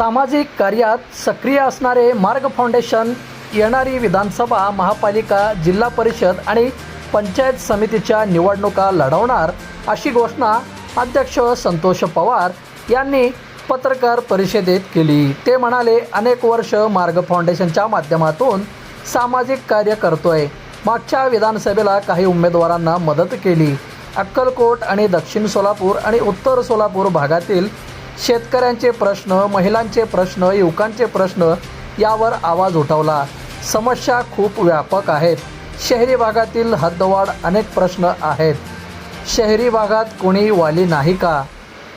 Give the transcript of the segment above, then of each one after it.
सामाजिक कार्यात सक्रिय असणारे मार्ग फाउंडेशन येणारी विधानसभा महापालिका जिल्हा परिषद आणि पंचायत समितीच्या निवडणुका लढवणार अशी घोषणा अध्यक्ष संतोष पवार यांनी पत्रकार परिषदेत केली. ते म्हणाले अनेक वर्ष मार्ग फाउंडेशनच्या माध्यमातून सामाजिक कार्य करतोय. मागच्या विधानसभेला काही उमेदवारांना मदत केली. अक्कलकोट आणि दक्षिण सोलापूर आणि उत्तर सोलापूर भागातील शेतकऱ्यांचे प्रश्न महिलांचे प्रश्न युवकांचे प्रश्न यावर आवाज उठवला. समस्या खूप व्यापक आहेत. शहरी भागातील हद्दवाढ अनेक प्रश्न आहेत. शहरी भागात कोणी वाली नाही का?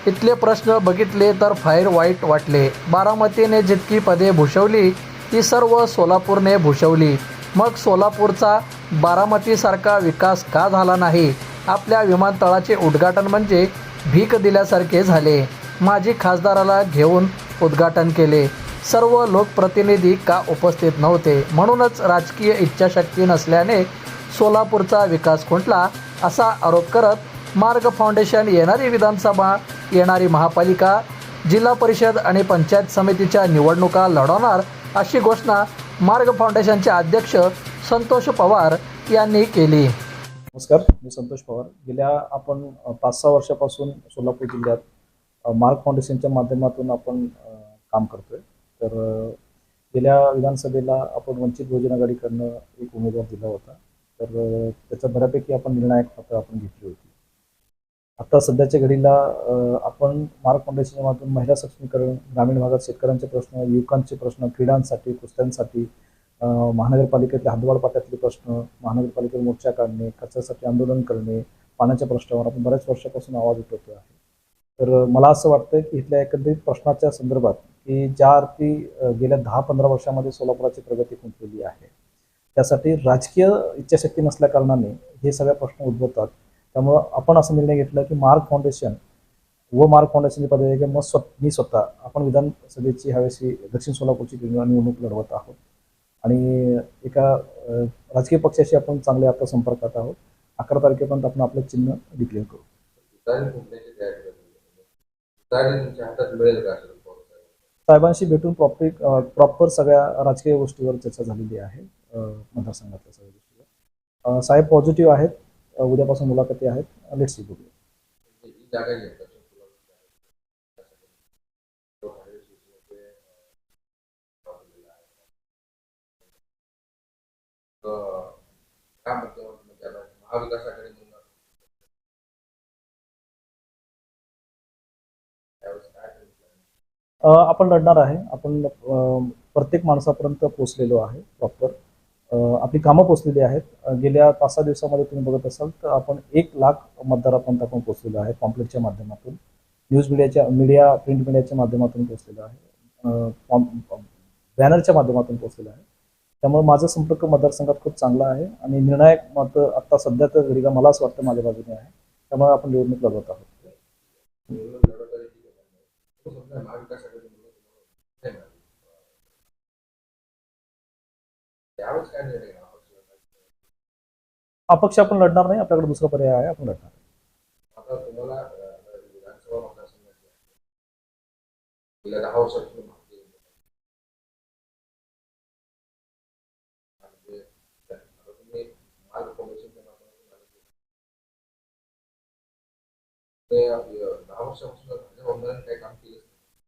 इथले प्रश्न बघितले तर फार वाईट वाटले. बारामतीने जितकी पदे भूषवली ती सर्व सोलापूरने भूषवली. मग सोलापूरचा बारामतीसारखा विकास का झाला नाही? आपल्या विमानतळाचे उद्घाटन म्हणजे भीक दिल्यासारखे झाले. माजी खासदाराला घेऊन उद्घाटन केले. सर्व लोकप्रतिनिधी का उपस्थित नव्हते? म्हणूनच राजकीय इच्छाशक्ती नसल्याने सोलापूरचा विकास खुंटला असा आरोप करत मार्ग फाउंडेशन येणारी विधानसभा येणारी महापालिका जिल्हा परिषद आणि पंचायत समितीच्या निवडणुका लढवणार अशी घोषणा मार्ग फाउंडेशनचे अध्यक्ष संतोष पवार यांनी केली. नमस्कार मी संतोष पवार. गेल्या आपण पाच सहा वर्षापासून सोलापूर जिल्ह्यात मार्क फाउंडेशनच्या माध्यमातून आपण काम करतोय. तर गेल्या विधानसभेला आपण वंचित बहुजन आघाडीकडनं एक उमेदवार दिला होता. तर त्याचा त्याच्या बऱ्यापैकी आपण निर्णायक पात्र आपण घेतली होती. आता सध्याच्या घडीला आपण मार्क फाउंडेशनच्या माध्यमातून महिला सक्षमीकरण ग्रामीण भागात शेतकऱ्यांचे प्रश्न युवकांचे प्रश्न क्रीडांसाठी कुस्त्यांसाठी अ, महानगरपालिकेतल्या हद्दवाढ पाट्यातले प्रश्न महानगरपालिकेत मोर्चा काढणे कचऱ्यासाठी आंदोलन करणे पाण्याच्या प्रश्नावर आपण बऱ्याच वर्षापासून आवाज उठवतो आहे तर मला असं वाटतं की इथल्या एकंदरीत प्रश्नाच्या संदर्भात की ज्या अर्थी गेल्या दहा पंधरा वर्षामध्ये सोलापुराची प्रगती खुंटलेली आहे त्यासाठी राजकीय इच्छाशक्ती नसल्या कारणाने हे सगळे प्रश्न उद्भवतात. त्यामुळं आपण असा निर्णय घेतला की मार्क फाउंडेशन व मार्क फाउंडेशनची पदवी मग स्व मी स्वतः आपण विधानसभेची ह्यावेळेसी दक्षिण सोलापूरची निवडणूक लढवत आहोत. आणि एका राजकीय पक्षाशी आपण चांगले आता संपर्कात आहोत. अकरा तारखेपर्यंत आपण आपलं चिन्ह डिक्लेअर करू. तुमच्या हातात मिळेल का? साहेबांशी भेटून प्रॉपर प्रॉपर सगळ्या राजकीय गोष्टीवर चर्चा झालेली आहे मतदारसंघातल्या सगळ्या गोष्टीवर. साहेब पॉझिटिव्ह आहेत उद्यापासून मुलाखती आहेत लेट्स सी बघूया. म्हणजे ही जागा जी आहे त्याच्यात तुला त्यासाठी तो ठाकरे शिवसेनेचे, अं, बाजूला आहे. तर काय म्हणतो म्हणजे त्याला महाविकास आघाडी म्हणून त्यावेळेस काय ठरवलं? अ, आपण लढणार आहे. आपण प्रत्येक माणसापर्यंत पोचलेलो आहे प्रॉपर आपली कामं पोचलेली आहेत. गेल्या पाच सहा दिवसामध्ये तुम्ही बघत असाल तर आपण एक लाख मतदारापर्यंत आपण पोचलेलो आहे पॉम्पलेटच्या माध्यमातून. न्यूज मीडियाच्या मीडिया प्रिंट मीडियाच्या माध्यमातून पोचलेलं आहे. बॅनरच्या माध्यमातून पोचलेलो आहे. त्यामुळे माझा संपर्क मतदारसंघात खूप चांगला आहे आणि निर्णायक मत आत्ता सध्या तर घडीला मला असं वाटतं माझ्या बाजूने आहे. त्यामुळे आपण निवडणूक लढवत आहोत निवडणूक लढवताना ठीक आहे. तो समजा महाविकास आघाडी. त्यावेळेस काय निर्णय घ्यावा पक्षाचा? अपक्ष आपण लढणार नाही आपल्याकडे दुसरा पर्याय आहे आपण लढणार आता तुम्हाला विधानसभा मतदारसंघाची. गेल्या दहा वर्षापासून आमदारांनी केलं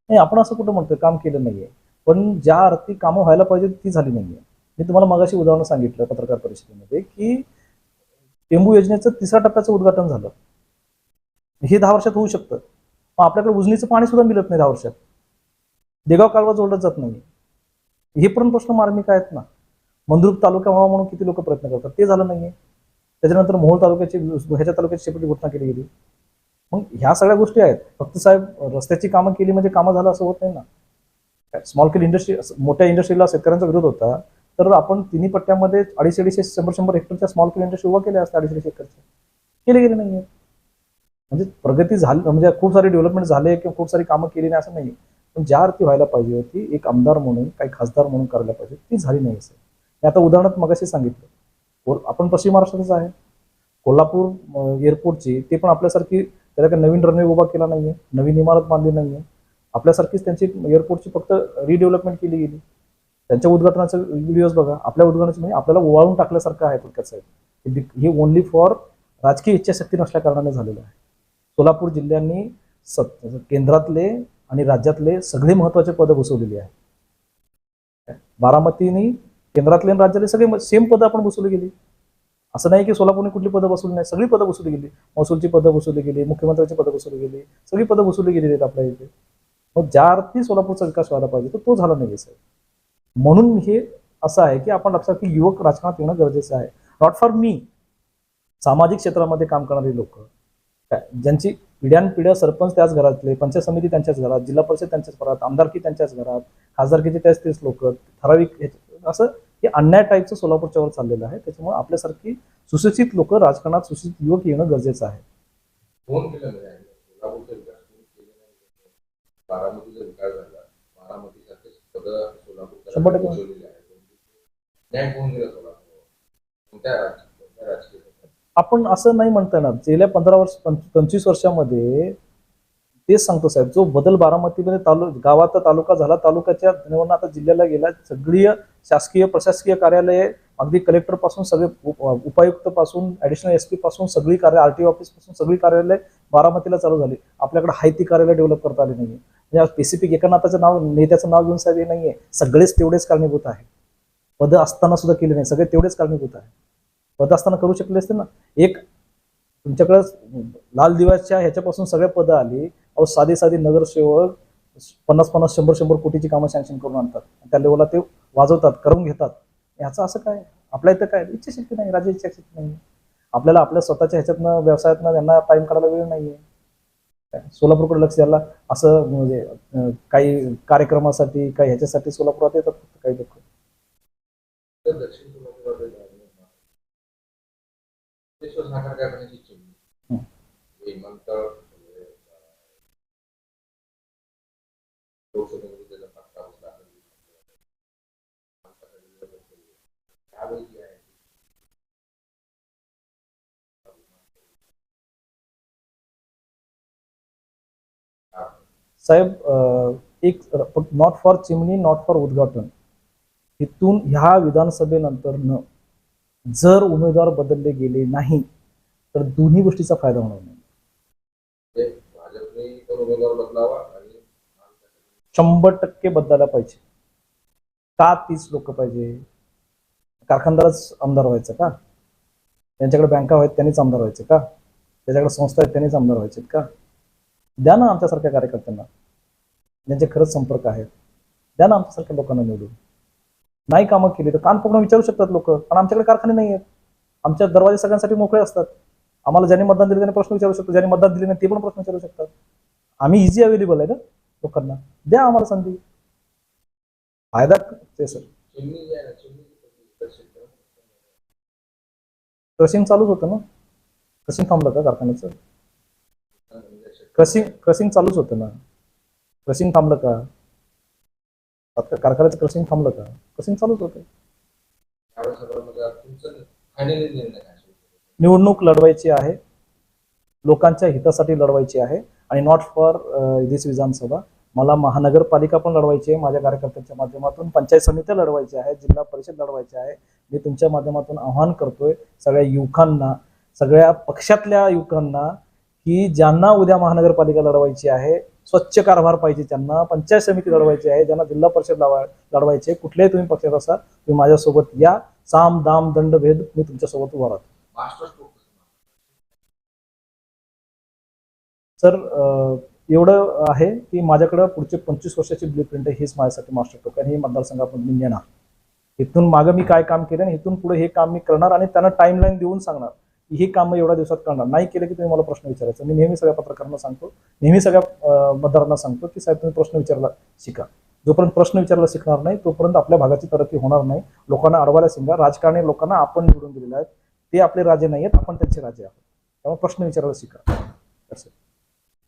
नाही आपण असं कुठं म्हणतोय काम केलं नाहीये. पण ज्या अर्थी कामं व्हायला पाहिजे ती झाली नाहीये. मी तुम्हाला मगाशी उदाहरण सांगितलं पत्रकार परिषदेमध्ये की टेंबू योजनेचं तिसऱ्या टप्प्याचं उद्घाटन झालं. हे दहा वर्षात होऊ शकतं. मग आपल्याकडे उजनीचं पाणी सुद्धा मिळत नाही दहा वर्षात. देगाव कालवा जोडला जात नाही हे पण प्रश्न मार्मिक आहेत ना. मंद्रुप तालुका व्हावा म्हणून किती लोक प्रयत्न करतात ते झालं नाहीये. त्याच्यानंतर मोहोळ तालुक्याची ह्याच्या तालुक्याची शेपटी घोषणा केली गेली. मग ह्या सगळ्या गोष्टी आहेत. फक्त साहेब रस्त्याची कामं केली म्हणजे कामं झालं असं होत नाही ना. स्मॉल स्केल इंडस्ट्री मोठ्या इंडस्ट्रीला शेतकऱ्यांचा विरोध होता. तर आपण तिन्ही पट्ट्यामध्ये अडीचशे अडीचशे शंभर शंभर हेक्टरच्या स्मॉल स्केल इंडस्ट्री उभा केल्या असतात अडीचशे हेक्टरच्या केले गेले नाहीये. म्हणजे प्रगती झाली म्हणजे खूप सारे डेव्हलपमेंट झाले किंवा खूप सारी कामं केली नाही असं नाही पण ज्या अर्थी व्हायला पाहिजे होती एक आमदार म्हणून काही खासदार म्हणून करायला पाहिजे ती झाली नाही असं. मी आता उदाहरणात मगाशी सांगितलं. आपण पश्चिम महाराष्ट्रातच आहे. कोल्हापूर एअरपोर्टची ते पण आपल्यासारखी त्याला काही नवीन रनवे उभा केला नाहीये नवीन इमारत बांधली नाहीये. आपल्यासारखीच त्यांची एअरपोर्टची फक्त रिडेव्हलपमेंट केली गेली. त्यांच्या उद्घाटनाचे व्हिडिओज बघा. आपल्या उद्घाटनाचे म्हणजे आपल्याला ओवाळून टाकल्यासारखं आहे थोडक्यात साहेब हे ओनली फॉर राजकीय इच्छाशक्ती नसल्या कारणाने झालेलं आहे. सोलापूर जिल्ह्यांनी सत केंद्रातले आणि राज्यातले सगळे महत्त्वाचे पदं बसवलेली आहे. बारामतीने केंद्रातले आणि राज्यातले सगळे सेम पदं आपण बसवली गेली. असं नाही की सोलापूरने कुठली पदं बसवली नाही. सगळी पदं बसवली गेली. महसूलची पदं बसवली गेली मुख्यमंत्र्यांची पदं बसवली गेली सगळी पदं बसवली गेलेली आहेत आपल्या इथे. मग ज्या अर्थी सोलापूरचा विकास व्हायला पाहिजे तर तो झाला नाही साहेब. म्हणून हे असं आहे की आपण लक्षात की युवक राजकारणात येणं गरजेचं आहे. नॉट फॉर मी सामाजिक क्षेत्रामध्ये काम करणारी लोक ज्यांची पिढ्यानपिढ्या सरपंच त्याच घरातले पंचायत समिती त्यांच्याच घरात जिल्हा परिषद त्यांच्याच घरात आमदारकी त्यांच्याच घरात खासदारकीचे त्याच तेच लोक ठराविक असं हे अन्याय टाईपचं सोलापूरच्या वर चाललेलं आहे. त्याच्यामुळे आपल्यासारखी सुशिक्षित लोक राजकारणात सुशिक्षित युवक येणं गरजेचं आहे. शंभर टक्के. आपण असं नाही म्हणता येणार. गेल्या पंधरा वर्ष पंच- पंचवीस वर्षामध्ये तेच सांगतो साहेब जो बदल बारामतीमध्ये तालु गावाचा तालुका झाला तालुक्याच्या निवडणं आता जिल्ह्याला गेला सगळी शासकीय प्रशासकीय कार्यालय अगदी कलेक्टरपासून सगळे उप- उपायुक्त पासून ऍडिशनल एस पी पासून सगळी कार्य आर टी ऑफिसपासून सगळी कार्यालय बारामतीला चालू झाली. आपल्याकडे हाय ती कार्यालय डेव्हलप करता आली नाहीये. म्हणजे स्पेसिफिक एकनाथाचं नाव नेत्याचं नाव घेऊन साहेब हे नाहीये. सगळेच तेवढेच कारणीभूत आहे पद असताना सुद्धा केले नाही. सगळे तेवढेच कारणीभूत आहे पद असताना करू शकले असते ना? एक तुमच्याकडे लाल दिव्याच्या ह्याच्यापासून सगळे पदं आली. अहो साधी साधी नगरसेवक पन्नास पन्नास शंभर शंभर कोटीची कामं सँक्शन करून आणतात. त्या लेवलला ते वाजवतात करून घेतात. ह्याचं असं काय? आपल्या इथं काय? इच्छाशक्ती नाही राज्य इच्छाशक्ती नाही. आपल्याला आपल्या स्वतःच्या ह्याच्यातनं व्यवसायातनं त्यांना टाइम काढायला वेळ नाहीये. सोलापूरकडे लक्ष द्यायला असं म्हणजे काही कार्यक्रमासाठी काही ह्याच्यासाठी सोलापुरात येतात फक्त काही लोक. दक्षिण लोकसभेमध्ये त्याचा प्रस्ताव होता. त्यावेळी जे आहे साहेब एक नॉट फॉर चिमणी नॉट फॉर उद्घाटन इथून ह्या विधानसभेनंतरनं जर उमेदवार बदलले गेले नाही तर दोन्ही गोष्टीचा फायदा होणार नाही भाजपने पण उमेदवार बदलावा शंभर टक्के बदलायला पाहिजे. का तीच लोक पाहिजे? कारखानदारच आमदार व्हायचं का? त्यांच्याकडे बँका आहेत त्यांनीच आमदार व्हायचे का? त्याच्याकडे संस्था आहेत त्यांनीच आमदार व्हायचे का? द्या ना आमच्यासारख्या कार्यकर्त्यांना. ज्यांचे खरंच संपर्क आहेत. द्या ना आमच्यासारख्या लोकांना निवडून. नाही कामं केली तर कान पकडून विचारू शकतात लोक. पण आमच्याकडे कारखाने नाही आहेत. आमच्या दरवाजे सगळ्यांसाठी मोकळे असतात. आम्हाला ज्यांनी मतदान दिले त्यांनी प्रश्न विचारू शकतो ज्यांनी मतदान दिले नाही ते पण प्रश्न विचारू शकतात. आम्ही इझी अवेलेबल आहे ना? लोकांना द्या आम्हाला संधी. फायदा ते सर. चिमणी क्रशिंग चालूच होतं ना? क्रशिंग थांबलं का कारखान्याचं? म्हणजे क्रशिंग क्रशिंग चालूच होतं ना? क्रशिंग थांबलं का? आता कारखान्याचं क्रशिंग थांबलं का? क्रशिंग चालूच होतं. निवडणूक लढवायची आहे. लोकांच्या हितासाठी लढवायची आहे. आणि नॉट फॉर दिस विधानसभा. मला महानगरपालिका पण लढवायची आहे माझ्या कार्यकर्त्यांच्या माध्यमातून पंचायत समित्या लढवायच्या आहेत जिल्हा परिषद लढवायची आहे. मी तुमच्या माध्यमातून आव्हान करतोय सगळ्या युवकांना सगळ्या पक्षातल्या युवकांना की ज्यांना उद्या महानगरपालिका लढवायची आहे स्वच्छ कारभार पाहिजे त्यांना पंचायत समिती लढवायची आहे ज्यांना जिल्हा परिषद लढवा लढवायची आहे कुठल्याही तुम्ही पक्षात असाल तुम्ही माझ्यासोबत या. साम दाम दंड भेद मी तुमच्यासोबत उभा राहतो. सर एवढं आहे की माझ्याकडं पुढचे पंचवीस वर्षाची ब्ल्यू प्रिंट आहे हेच माझ्यासाठी मास्टर टोक आणि हे मतदारसंघातून मी नेणार इथून मागं मी काय काम केलं आणि इथून पुढे हे काम मी करणार आणि त्यांना टाईमलाईन देऊन सांगणार की हे कामं एवढ्या दिवसात करणार. नाही केलं की तुम्ही मला प्रश्न विचारायचा. मी नेहमी सगळ्या पत्रकारांना सांगतो नेहमी सगळ्या मतदारांना सांगतो की साहेब तुम्ही प्रश्न विचारला शिका. जोपर्यंत प्रश्न विचारला शिकणार नाही तोपर्यंत आपल्या भागाची तरक्की होणार नाही. लोकांना अडवायला सांगा राजकारणी लोकांना आपण निवडून दिलेले आहेत. ते आपले राजे नाही आहेत आपण त्यांचे राजे आहोत. त्यामुळे प्रश्न विचारायला शिका.